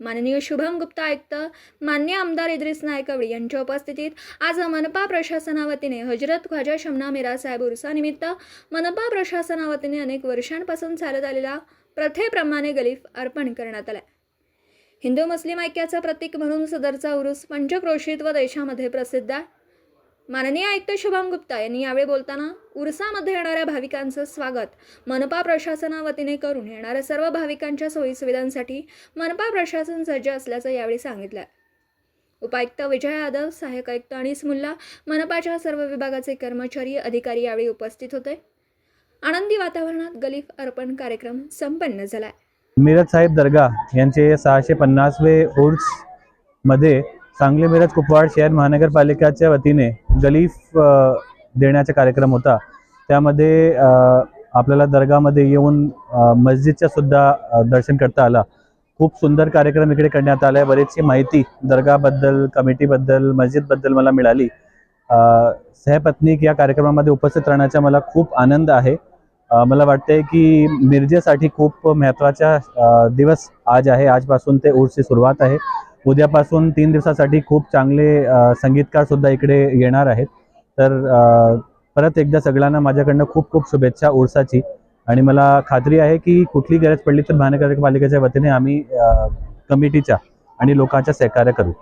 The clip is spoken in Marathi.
माननीय शुभम गुप्ता आयुक्त मान्य आमदार इद्रिस नायकवडी यांच्या उपस्थितीत आज मनपा प्रशासनावतीने हजरत ख्वाजा शमना मिरा साहेब उर्सानिमित्त मनपा प्रशासनावतीने अनेक वर्षांपासून चालत आलेला प्रथेप्रमाणे गलीफ अर्पण करण्यात आला. हिंदू मुस्लिम ऐक्याचं प्रतीक म्हणून सदरचा उरूस पंचक्रोशीत व देशामध्ये प्रसिद्ध आहे. माननीय आयुक्त शुभम गुप्ता यांनी यावेळी बोलताना उरसामध्ये येणाऱ्या भाविकांचं स्वागत. मनपा प्रशासनावतीने करून येणाऱ्या सर्व भाविकांच्या सोयीसुविधांसाठी मनपा प्रशासन सज्ज असल्याचं यावेळी सांगितलं. उपायुक्त विजय यादव सहाय्यक आयुक्त अनिस मुल्ला मनपाच्या सर्व विभागाचे कर्मचारी अधिकारी यावेळी उपस्थित होते. आनंदी वातावरणात गलीफ अर्पण कार्यक्रम संपन्न झाला. मिरज साहेब दर्गा यांचे सहाशे पन्नासवे मध्ये सांगली मिरज कुपवाड शहर महानगरपालिकेच्या वतीने गलीफ देण्याचा कार्यक्रम होता. त्यामध्ये आपल्याला दर्गामध्ये येऊन मस्जिदच्या सुद्धा दर्शन करता आला. खूप सुंदर कार्यक्रम इकडे करण्यात आला आहे बरीचशी माहिती दर्गाबद्दल कमिटीबद्दल मस्जिदबद्दल मला मिळाली. सहपत्नीक या कार्यक्रमामध्ये उपस्थित राहण्याचा मला खूप आनंद आहे. मला वाटतंय की मिरजेसाठी खूप महत्त्वाचा दिवस आज आहे. आजपासून ते ऊर्सची सुरुवात आहे. उद्यापासून तीन दिवसासाठी खूप चांगले संगीतकार सुद्धा इकडे येणार आहेत. तर परत एकदा सगळ्यांना माझ्याकडनं खूप खूप शुभेच्छा उर्साची आणि मला खात्री आहे की कुठली गरज पडली तर महानगरपालिकेच्या वतीने आम्ही कमिटीच्या आणि लोकांच्या सहकार्य करू.